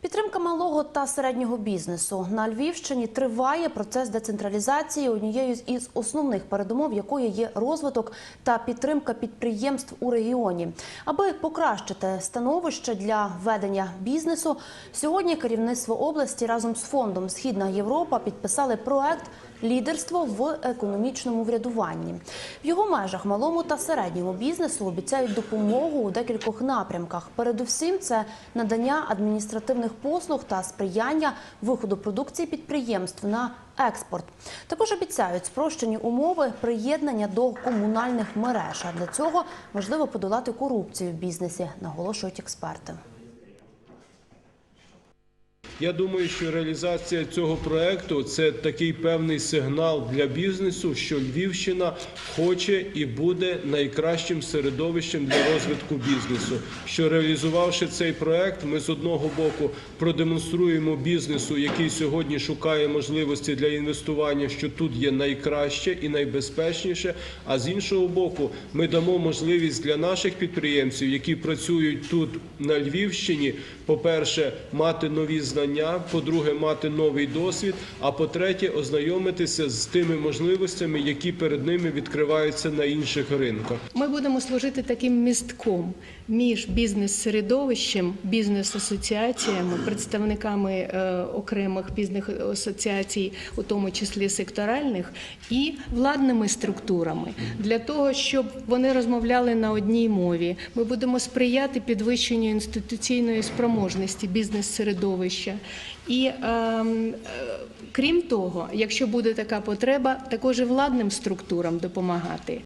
Підтримка малого та середнього бізнесу на Львівщині триває процес децентралізації, однією із основних передумов якої є розвиток та підтримка підприємств у регіоні. Аби покращити становище для ведення бізнесу, сьогодні керівництво області разом з фондом Східна Європа підписали проект Лідерство в економічному врядуванні в його межах малому та середньому бізнесу обіцяють допомогу у декількох напрямках. Передусім, це надання адміністративних послуг та сприяння виходу продукції підприємств на експорт. Також обіцяють спрощені умови приєднання до комунальних мереж. А для цього важливо подолати корупцію в бізнесі, наголошують експерти. Я думаю, що реалізація цього проекту це такий певний сигнал для бізнесу, що Львівщина хоче і буде найкращим середовищем для розвитку бізнесу. Що реалізувавши цей проект, ми з одного боку продемонструємо бізнесу, який сьогодні шукає можливості для інвестування, що тут є найкраще і найбезпечніше. А з іншого боку, ми дамо можливість для наших підприємців, які працюють тут на Львівщині, по-перше, мати нові знання, по-друге, мати новий досвід. А по-третє, ознайомитися з тими можливостями, які перед ними відкриваються на інших ринках. Ми будемо служити таким містком між бізнес-середовищем, бізнес-асоціаціями, представниками е, окремих бізнес-асоціацій, у тому числі секторальних, і владними структурами для того, щоб вони розмовляли на одній мові. Ми будемо сприяти підвищенню інституційної спроможності бізнес-середовища. І ем, е, крім того, якщо буде така потреба, також і владним структурам допомагати.